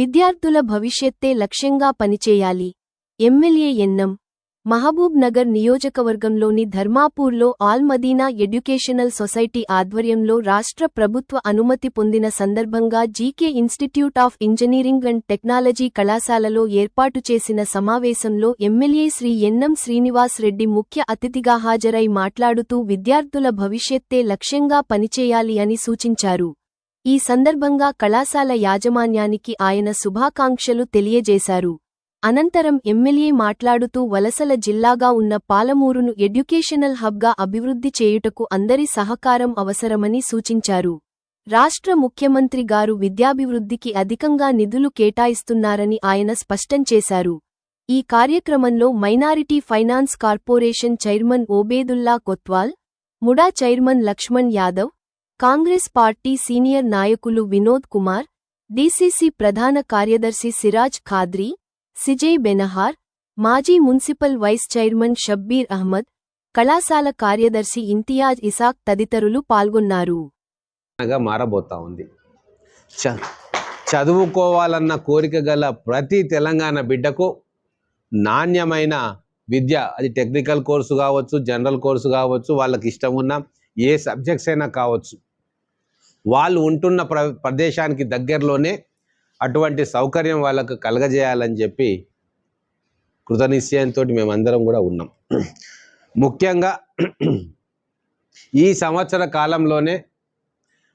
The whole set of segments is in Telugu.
విద్యార్థుల భవిష్యత్తే లక్ష్యంగా పనిచేయాలి. ఎమ్మెల్యే ఎన్నం మహబూబ్ నగర్ నియోజకవర్గంలోని ధర్మాపూర్లో ఆల్ మదీనా ఎడ్యుకేషనల్ సొసైటీ ఆధ్వర్యంలో రాష్ట్ర ప్రభుత్వ అనుమతి పొందిన సందర్భంగా GK institute of engineering and technology కళాశాలలో ఏర్పాటు చేసిన సమావేశంలో ఎమ్మెల్యే శ్రీ ఎన్నం శ్రీనివాస్ రెడ్డి ముఖ్య అతిథిగా హాజరై మాట్లాడుతూ విద్యార్థుల భవిష్యత్తే లక్ష్యంగా పనిచేయాలి అని సూచించారు. ఈ సందర్భంగా కళాశాల యాజమాన్యానికి ఆయన శుభాకాంక్షలు తెలియజేశారు. అనంతరం ఎమ్మెల్యే మాట్లాడుతూ వలసల జిల్లాగా ఉన్న పాలమూరును ఎడ్యుకేషనల్ హబ్గా అభివృద్ధి చేయుటకు అందరి సహకారం అవసరమని సూచించారు. రాష్ట్ర ముఖ్యమంత్రి గారు విద్యాభివృద్ధికి అధికంగా నిధులు కేటాయిస్తున్నారని ఆయన స్పష్టం చేశారు. ఈ కార్యక్రమంలో minority finance corporation chairman Obaidullah Kotwal MUDA chairman Lakshman Yadav Congress party senior నాయకులు వినోద్ కుమార్ డీసీసీ ప్రధాన కార్యదర్శి సిరాజ్ ఖాద్రీ సిజయ్ బెనహార్ మాజీ municipal vice chairman Shabbir Ahmed కళాశాల కార్యదర్శి ఇంతియాజ్ ఇసాక్ తదితరులు పాల్గొన్నారు. మారబోతా ఉంది. చదువుకోవాలన్న కోరిక గల ప్రతి తెలంగాణ బిడ్డకు నాణ్యమైన విద్య అది టెక్నికల్ కోర్సు కావచ్చు జనరల్ కోర్సు కావచ్చు వాళ్ళకి ఇష్టం ఉన్న ఏ సబ్జెక్ట్స్ అయినా కావచ్చు. వాళ్ళు ఉంటున్న ప్ర ప్రదేశానికి దగ్గరలోనే అటువంటి సౌకర్యం వాళ్ళకు కలగజేయాలని చెప్పి కృతనిశ్చయంతో మేమందరం కూడా ఉన్నాం. ముఖ్యంగా ఈ సంవత్సర కాలంలోనే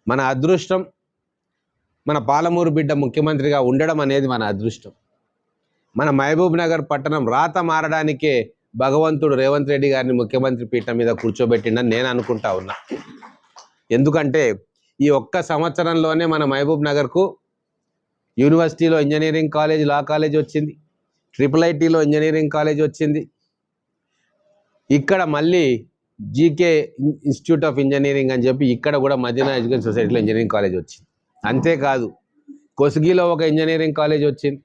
మన అదృష్టం మన పాలమూరు బిడ్డ ముఖ్యమంత్రిగా ఉండడం అనేది మన అదృష్టం. మన మహబూబ్ నగర్ పట్టణం రాత మారడానికే భగవంతుడు రేవంత్ రెడ్డి గారిని ముఖ్యమంత్రి పీఠం మీద కూర్చోబెట్టిండని నేను అనుకుంటా ఉన్నా. ఎందుకంటే ఈ ఒక్క సంవత్సరంలోనే మన మహబూబ్ నగర్కు యూనివర్సిటీలో ఇంజనీరింగ్ కాలేజ్ లా కాలేజ్ వచ్చింది. ట్రిపుల్ ఐటీలో ఇంజనీరింగ్ కాలేజ్ వచ్చింది. ఇక్కడ మళ్ళీ జీకే ఇన్స్టిట్యూట్ ఆఫ్ ఇంజనీరింగ్ అని చెప్పి ఇక్కడ కూడా మదీనా ఎడ్యుకేషన్ సొసైటీలో ఇంజనీరింగ్ కాలేజ్ వచ్చింది. అంతేకాదు కొసుగిలో ఒక ఇంజనీరింగ్ కాలేజ్ వచ్చింది.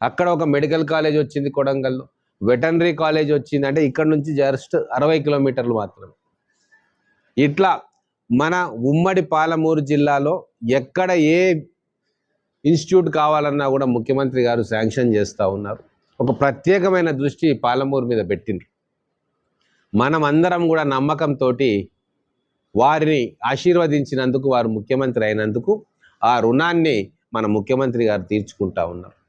అక్కడ ఒక మెడికల్ కాలేజ్ వచ్చింది కొడంగల్లో. వెటనరీ కాలేజ్ వచ్చింది. అంటే ఇక్కడ నుంచి జస్ట్ అరవై కిలోమీటర్లు మాత్రమే. ఇట్లా మన ఉమ్మడి పాలమూరు జిల్లాలో ఎక్కడ ఏ ఇన్స్టిట్యూట్ కావాలన్నా కూడా ముఖ్యమంత్రి గారు శాంక్షన్ చేస్తూ ఉన్నారు. ఒక ప్రత్యేకమైన దృష్టి పాలమూరు మీద పెట్టింది మనం అందరం కూడా నమ్మకంతో వారిని ఆశీర్వదించినందుకు వారు ముఖ్యమంత్రి అయినందుకు ఆ రుణాన్ని మన ముఖ్యమంత్రి గారు తీర్చుకుంటా ఉన్నారు.